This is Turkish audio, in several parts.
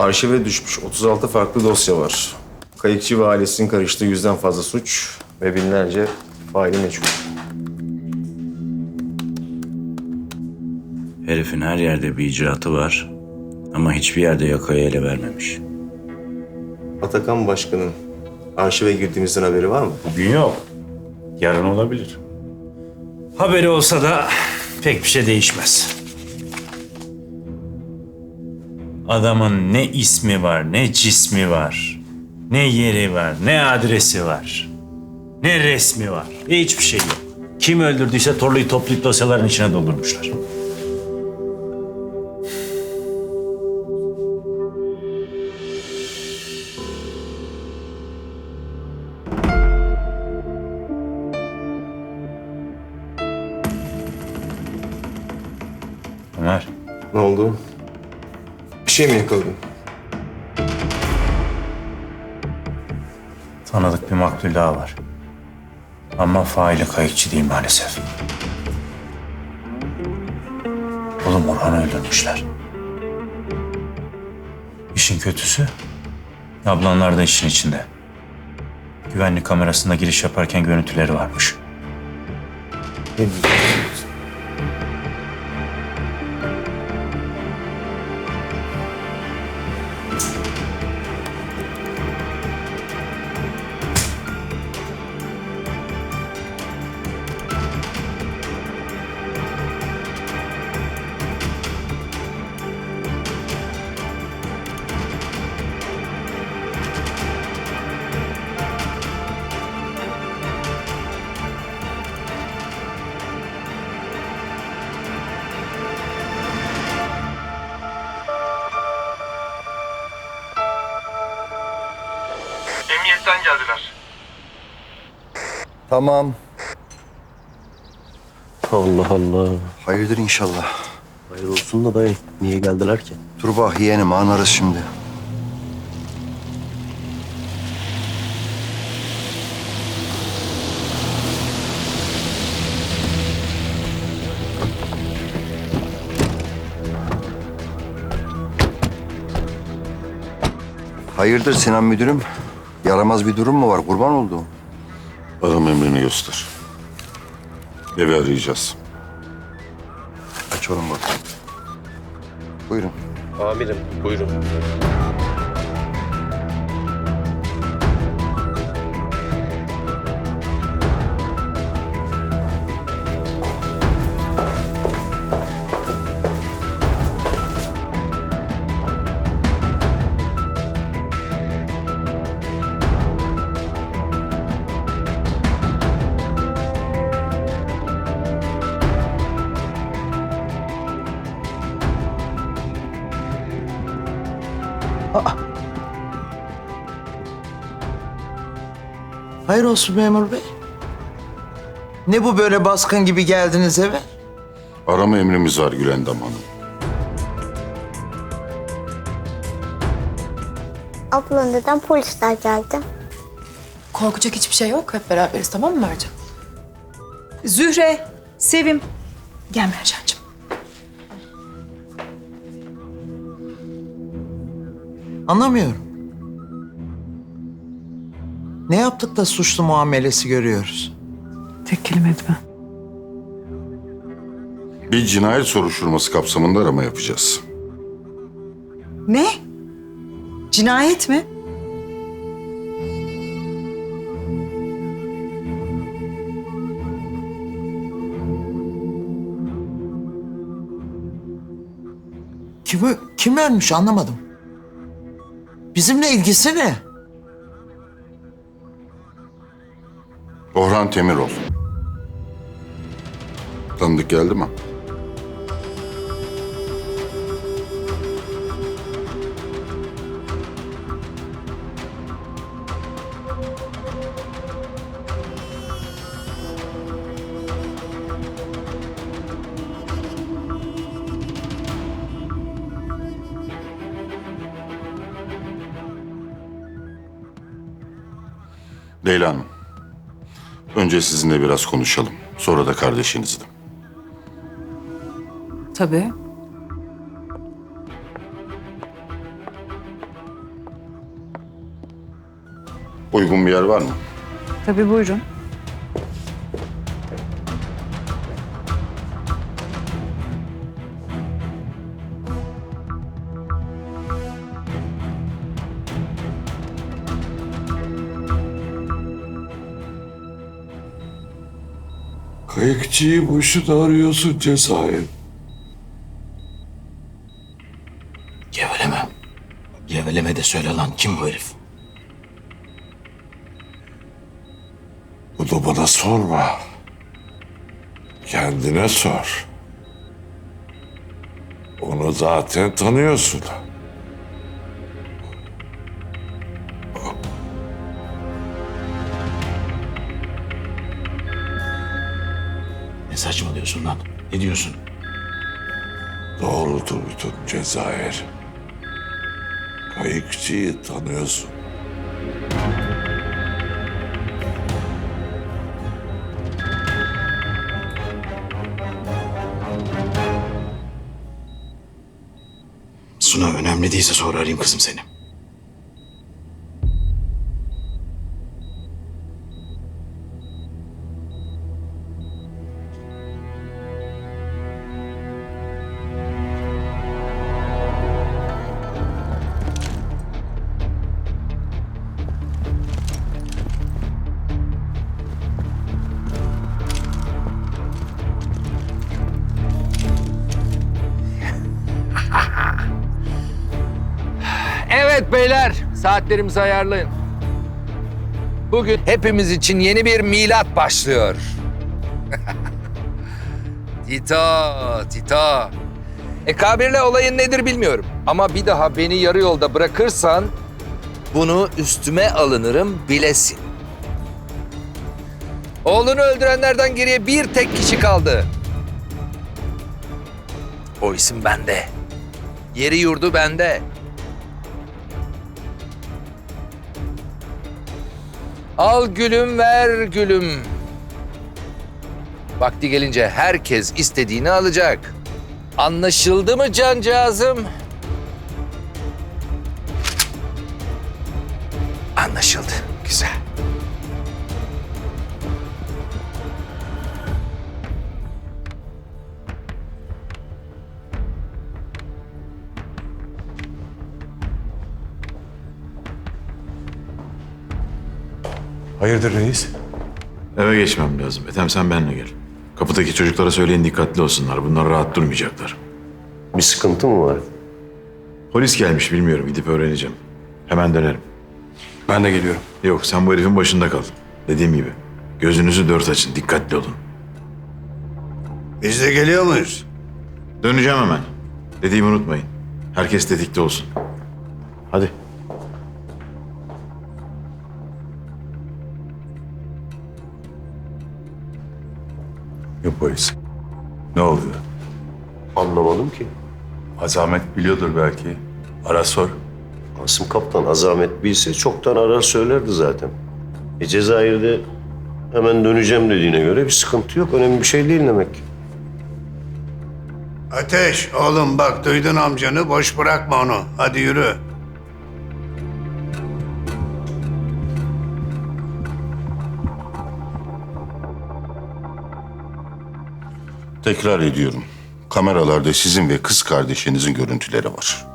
Arşive düşmüş 36 farklı dosya var. Kayıkçı ve ailesinin karıştığı yüzden fazla suç ve binlerce faili meçhul. Herifin her yerde bir icraatı var ama hiçbir yerde yakaya ele vermemiş. Atakan Başkan'ın arşive girdiğimizden haberi var mı? Bugün yok. Yarın olabilir. Haberi olsa da pek bir şey değişmez. Adamın ne ismi var, ne cismi var, ne yeri var, ne adresi var, ne resmi var. Hiçbir şey yok. Kim öldürdüyse torluyu toplayıp dosyaların içine doldurmuşlar. Ömer, Ne oldu? Şey mi yakaladın? tanıdık bir maktul daha var. Ama faili kayıkçı değil maalesef. Oğlum Orhan'ı öldürmüşler. İşin kötüsü, ablanlar da işin içinde. Güvenlik kamerasında giriş yaparken görüntüleri varmış. Ne Emniyetten geldiler. Tamam. Allah Allah. Hayırdır inşallah. Hayır olsun da dayı. Niye geldiler ki? Dur bak yeğenim anlarız şimdi. Hayırdır Sinan müdürüm? Yaramaz bir durum mu var? Kurban olduğum. Adam emrini göster. Evi arayacağız. Aç oğlum bak. Buyurun. Amirim buyurun. Hayır olsun memur bey. Ne bu böyle baskın gibi geldiniz eve? Arama emrimiz var Gülendam Hanım. Abla neden polisler geldi? Korkacak hiçbir şey yok. Hep beraberiz tamam mı Mercan? Zühre, Sevim. Gel Mercan'cığım. Anlamıyorum. Ne yaptık da suçlu muamelesi görüyoruz? Tek kelime etme. Bir cinayet soruşturması kapsamında arama yapacağız. Ne? Cinayet mi? Kim, ö- kim ölmüş anlamadım. Bizimle ilgisi ne? Orhan Temirol. Tanıdık geldi mi? Leyla Hanım. Önce sizinle biraz konuşalım. Sonra da kardeşinizle. Tabii. Uygun bir yer var mı? Tabii buyurun. Kayıkçıyı boşuna arıyorsun Cezayir. Geveleme. Geveleme de söyle lan kim bu herif? Bunu bana sorma. Kendine sor. Onu zaten tanıyorsun. Ne diyorsun? Doğru duydun Cezayir. Kayıkçıyı tanıyorsun. Suna önemli değilse sonra arayayım kızım seni. Evet beyler, saatlerimizi ayarlayın. Bugün hepimiz için yeni bir milat başlıyor. Tito, Tito. E Kabir'le olayın nedir bilmiyorum. Ama bir daha beni yarı yolda bırakırsan bunu üstüme alınırım bilesin. Oğlunu öldürenlerden geriye bir tek kişi kaldı. O isim bende. Yeri yurdu bende. Al gülüm ver gülüm. Vakti gelince herkes istediğini alacak. Anlaşıldı mı cancağızım? Anlaşıldı. Güzel. Hayırdır reis? Eve geçmem lazım. Ethem sen benimle gel. Kapıdaki çocuklara söyleyin dikkatli olsunlar. Bunlar rahat durmayacaklar. Bir sıkıntı mı var? Polis gelmiş bilmiyorum. Gidip öğreneceğim. Hemen dönerim. Ben de geliyorum. Yok sen bu herifin başında kal. Dediğim gibi. Gözünüzü dört açın. Dikkatli olun. Biz de geliyor muyuz? Döneceğim hemen. Dediğimi unutmayın. Herkes tetikte olsun. Hadi. Yok polis. Ne oluyor? Anlamadım ki. Azamet biliyordur belki. Ara sor. Asım Kaptan azamet bilse çoktan arar söylerdi zaten. E Cezayir'de hemen döneceğim dediğine göre bir sıkıntı yok. Önemli bir şey değil demek ki. Ateş oğlum bak duydun amcanı boş bırakma onu. Hadi yürü. Tekrar ediyorum. Kameralarda sizin ve kız kardeşinizin görüntüleri var.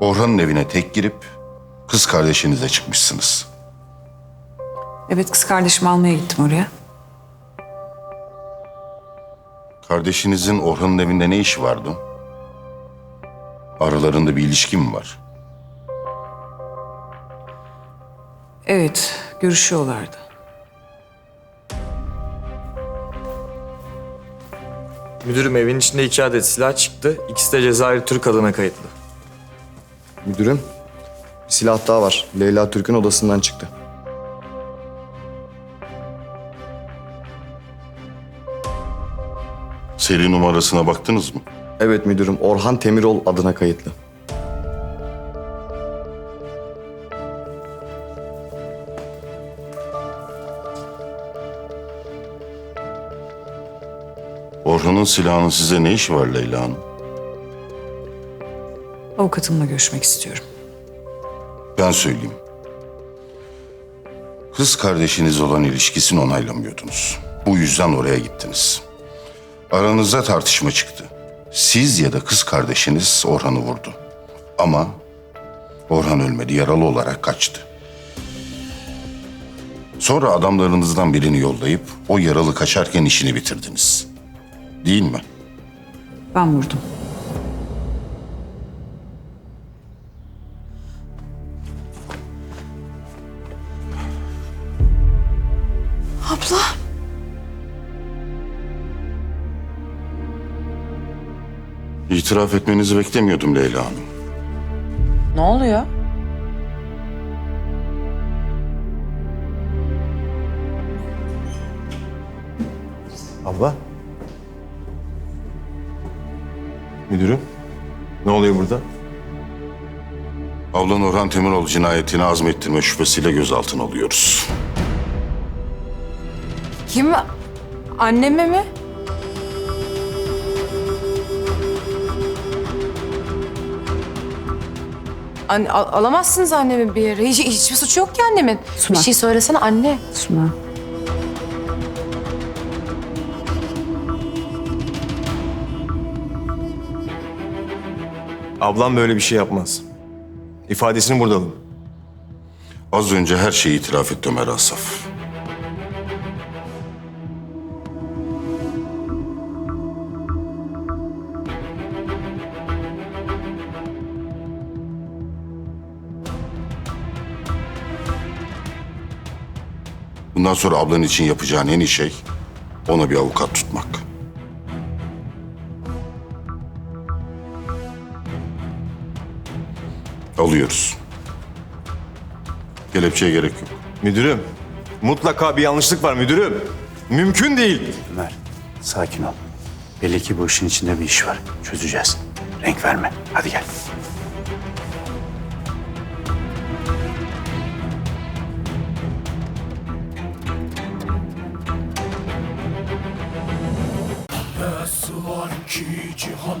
Orhan'ın evine tek girip kız kardeşinize çıkmışsınız. Evet kız kardeşimi almaya gittim oraya. Kardeşinizin Orhan'ın evinde ne işi vardı? Aralarında bir ilişki mi var? Evet görüşüyorlardı. Müdürüm evin içinde iki adet silah çıktı. İkisi de Cezayir Türk adına kayıtlı. Müdürüm, bir silah daha var. Leyla Türk'ün odasından çıktı. Seri numarasına baktınız mı? Evet müdürüm, Orhan Temirol adına kayıtlı. Orhan'ın silahının size ne işi var Leyla Hanım? Avukatımla görüşmek istiyorum. Ben söyleyeyim. Kız kardeşiniz olan ilişkisini onaylamıyordunuz. Bu yüzden oraya gittiniz. Aranızda tartışma çıktı. Siz ya da kız kardeşiniz Orhan'ı vurdu. Ama Orhan ölmedi, yaralı olarak kaçtı. Sonra adamlarınızdan birini yollayıp o yaralı kaçarken işini bitirdiniz. Değil mi? Ben vurdum. Abla. İtiraf etmenizi beklemiyordum Leyla Hanım. Ne oluyor? Abla. Müdürüm. Ne oluyor burada? Ablan Orhan Temiroğlu cinayetini azmettirme şüphesiyle gözaltına alıyoruz. Kim? Anneme mi? Anne, al- alamazsınız annemi bir yere. Hiç, hiçbir suçu yok ki annemin. Suna. Bir şey söylesene anne. Suna. Ablam böyle bir şey yapmaz. İfadesini burada alın. Az önce her şeyi itiraf etti Ömer Asaf. Bundan sonra ablan için yapacağın en iyi şey ona bir avukat tutmak. Alıyoruz. Kelepçeye gerek yok. Müdürüm. Mutlaka bir yanlışlık var müdürüm. Mümkün değil. Ömer, sakin ol. Belli ki bu işin içinde bir iş var. Çözeceğiz. Renk verme. Hadi gel. var ki cihan